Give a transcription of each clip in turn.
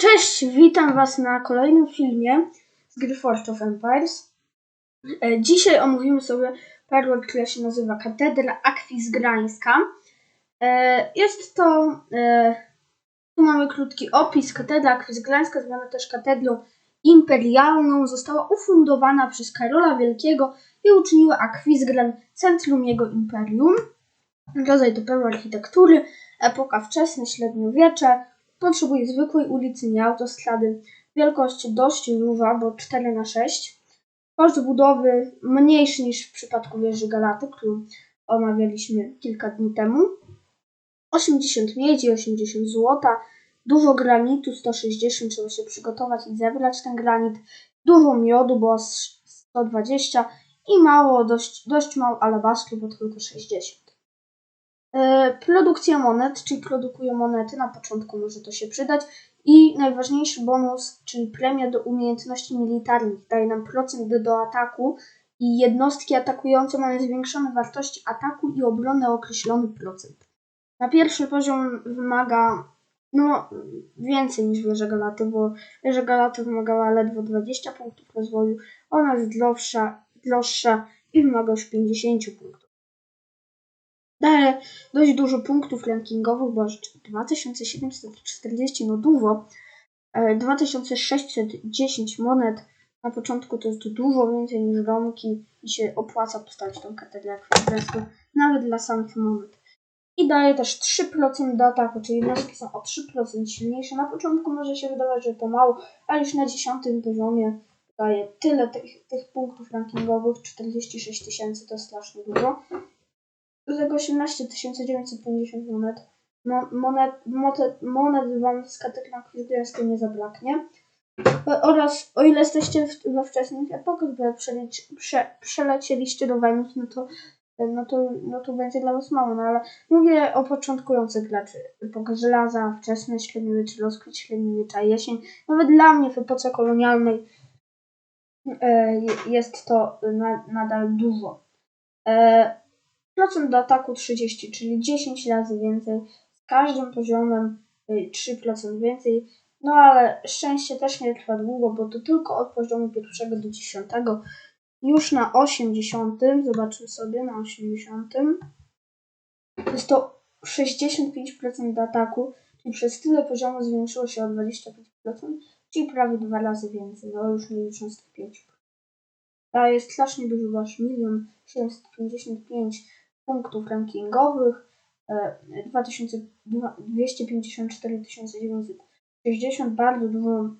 Cześć, witam Was na kolejnym filmie z gry Forge of Empires. E, Dzisiaj omówimy sobie perłę, która się nazywa Katedra Akwizgrańska. E, Jest to, e, tu mamy krótki opis. Katedra Akwizgrańska, zwana też katedrą imperialną, została ufundowana przez Karola Wielkiego i uczyniła Akwizgran centrum jego imperium. Rodzaj to perła architektury, epoka wczesne, średniowiecze, Potrzebuje zwykłej ulicy, nie autostrady. Wielkość dość duża, bo 4 na 6 Koszt budowy mniejszy niż w przypadku wieży Galaty, którą omawialiśmy kilka dni temu. 80 miedzi, 80 złota, dużo granitu, 160, trzeba się przygotować i zebrać ten granit. Dużo miodu, bo 120 i mało, dość, dość mało alabastru, bo tylko 60. E, produkcja monet, czyli produkują monety, na początku może to się przydać. I najważniejszy bonus, czyli premia do umiejętności militarnych, daje nam procent do ataku i jednostki atakujące mają zwiększone wartości ataku i obrony o określony procent. Na pierwszy poziom wymaga no, więcej niż wieża Galaty, bo wieża Galaty wymagała ledwo 20 punktów rozwoju, ona jest droższa, droższa i wymaga już 50 punktów. Daje dość dużo punktów rankingowych, bo aż 2740, no dużo. 2610 monet. Na początku to jest dużo więcej niż domki i się opłaca postawić tą katedrę kwadracką, nawet dla samych monet. I daje też 3% do ataku, czyli jednostki są o 3% silniejsze. Na początku może się wydawać, że to mało, ale już na 10 poziomie daje tyle tych, tych punktów rankingowych, 46 tysięcy to strasznie dużo z 18 950 monet. Monet, monet, monet wam z kategorii kwizgierskiej nie zabraknie. Oraz o ile jesteście w, we wczesnych epokach, bo jak prze, przelecieliście do Wenus, no to, no, to, no to będzie dla was mało. No ale mówię o początkujących graczy. Epoka żelaza, wczesne średniowiecze, rozkwit średniowiecza, jesień. Nawet dla mnie w epoce kolonialnej e, jest to nadal dużo. E, procent do ataku 30, czyli 10 razy więcej. Z każdym poziomem 3% y, więcej. No ale szczęście też nie trwa długo, bo to tylko od poziomu pierwszego do 10. Już na 80, zobaczmy sobie na 80. Jest to 65% do ataku, czyli przez tyle poziomu zwiększyło się o 25%, czyli prawie dwa razy więcej, no już nie licząc tych 5. Daje strasznie dużo, wasz milion 755 punktów rankingowych, 254 960, bardzo dużo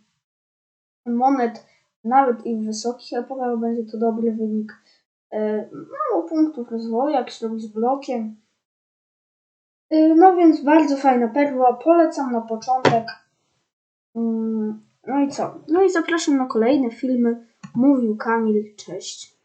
monet, nawet i w wysokich epokach będzie to dobry wynik. E, mało punktów rozwoju, jak się robi z blokiem. E, no więc bardzo fajna perła, polecam na początek. Mm, no i co? No i zapraszam na kolejne filmy. Mówił Kamil, cześć.